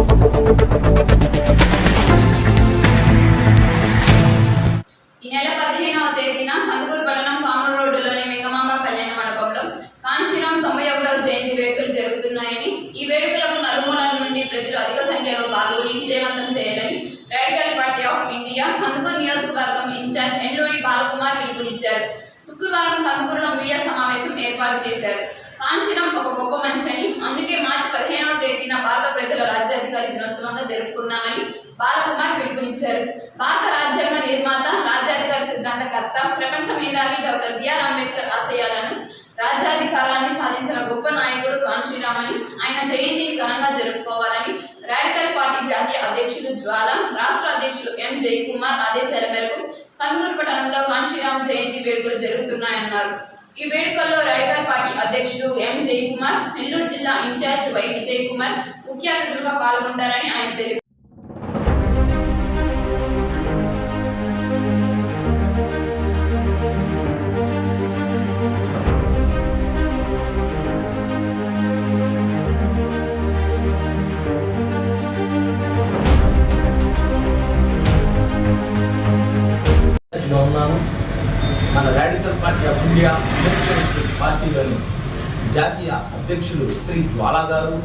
ఈ నెల పదిహేనవ తేదీన కందుకూరు పట్టణం పామూరు రోడ్డులోని వెంగమాంబ కళ్యాణ మండపంలో కాంశీరాం తొంభై ఒకటవ జయంతి వేడుకలు జరుగుతున్నాయని ఈ వేడుకలకు నలుమూలల నుండి ప్రజలు అధిక సంఖ్యలో పాల్గొని విజయవంతం చేయాలని radical party of India Kandukur నియోజకవర్గం ఇన్ఛార్జ్ ఎండూరి బాలకుమార్ పిలుపునిచ్చారు. శుక్రవారం కందుకూరులో మీడియా సమావేశం ఏర్పాటు చేశారు. కాంశీరాం ఒక గొప్ప మనిషి అని అందుకే మార్చి పదిహేనవ తేదీన భారత ప్రజల రాజ్యాధికారి దినోత్సవంగా జరుపుకుందామని బాలకుమార్ పిలుపునిచ్చారు. భారత రాజ్యాంగ నిర్మాత రాజ్యాధికార సిద్ధాంతకర్త ప్రపంచ మేధావి డాక్టర్ బిఆర్ అంబేద్కర్ ఆశయాలను రాజ్యాధికారాన్ని సాధించిన గొప్ప నాయకుడు కాంశీరామని ఆయన జయంతిని ఘనంగా జరుపుకోవాలని రాడికల్ పార్టీ జాతీయ అధ్యక్షులు జ్వాల రాష్ట్ర అధ్యక్షులు ఎం జయకుమార్ ఆదేశాల మేరకు కందుకూరు పట్టణంలో కాంశీరామ్ జయంతి వేడుకలు జరుగుతున్నాయన్నారు. ఈ వేడుకల్లో రాడికల్ పార్టీ అధ్యక్షుడు ఎం జయకుమార్ నెల్లూరు జిల్లా ఇన్ఛార్జ్ వై విజయ్ కుమార్ ముఖ్య అతిథులుగా పాల్గొంటారని ఆయన తెలిపారు. ఉన్నాను. మన రాడికల్ పార్టీ ఆఫ్ ఇండియా పార్టీలోని జాతీయ అధ్యక్షులు శ్రీ జ్వాలా గారు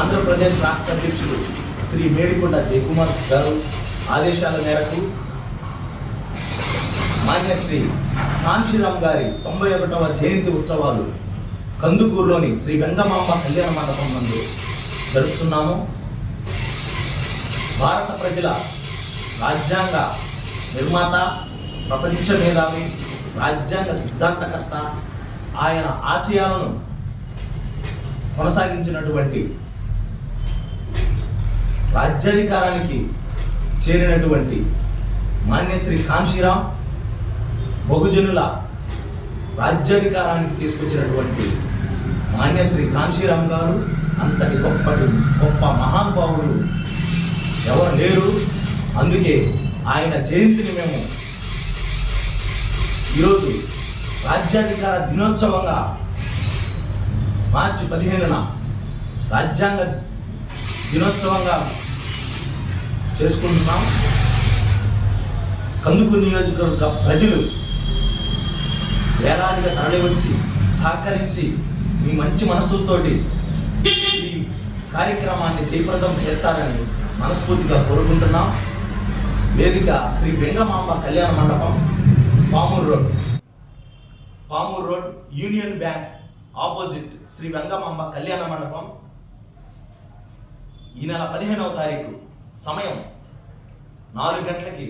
ఆంధ్రప్రదేశ్ రాష్ట్ర అధ్యక్షులు శ్రీ మేడికొండ జయకుమార్ గారు ఆదేశాల మేరకు మాన్యశ్రీ కాంశీరామ్ గారి తొంభై ఒకటవ జయంతి ఉత్సవాలు కందుకూరులోని శ్రీ వెంగమాంబ కళ్యాణ మండపం నందు జరుపుతున్నాము భారత ప్రజల రాజ్యాంగ నిర్మాత ప్రపంచ మేధావి రాజ్యాంగ సిద్ధాంతకర్త ఆయన ఆశయాలను కొనసాగించినటువంటి రాజ్యాధికారానికి చేరినటువంటి మాన్యశ్రీ కాంశీరామ్ బహుజనుల రాజ్యాధికారానికి తీసుకొచ్చినటువంటి మాన్యశ్రీ కాంశీరామ్ గారు అంతటి గొప్పటి గొప్ప మహానుభావులు ఎవరు లేరు. అందుకే ఆయన జయంతిని మేము ఈరోజు రాజ్యాధికార దినోత్సవంగా మార్చి పదిహేనున రాజ్యాంగ దినోత్సవంగా చేసుకుంటున్నాం. కందుకు నియోజకవర్గ ప్రజలు వేలాదిగా తరలివచ్చి సహకరించి మీ మంచి మనస్సుతోటి ఈ కార్యక్రమాన్ని జయప్రదం చేస్తారని మనస్ఫూర్తిగా కోరుకుంటున్నాం. వేదిక శ్రీ వెంగమాంబ కళ్యాణ మండపం Pamuru road. Pamuru road union bank opposite Shri Vengamamba కళ్యాణ మండపం. ఈ నెల పదిహేనవ తారీఖు సమయం నాలుగు గంటలకి.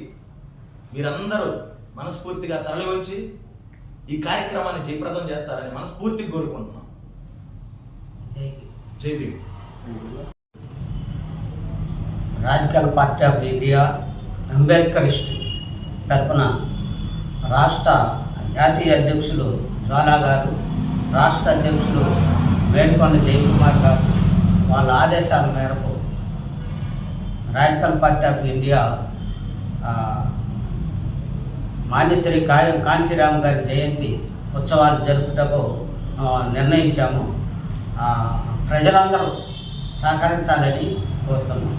మీరందరూ మనస్ఫూర్తిగా తరలివచ్చి ఈ కార్యక్రమాన్ని జయప్రదం చేస్తారని మనస్ఫూర్తిగా కోరుకుంటున్నాం. జై Bhim. Radical party of India Ambedkarist తరపున రాష్ట్ర జాతీయ అధ్యక్షులు జ్వాలా గారు రాష్ట్ర అధ్యక్షులు మేడికొండ జయకుమార్ గారు వాళ్ళ ఆదేశాల మేరకు radical party of India Manyashri కాయం కాంచీరామ్ గారి జయంతి ఉత్సవాలు జరుపుటకు నిర్ణయించాము. ప్రజలందరూ సహకరించాలని కోరుతున్నాం.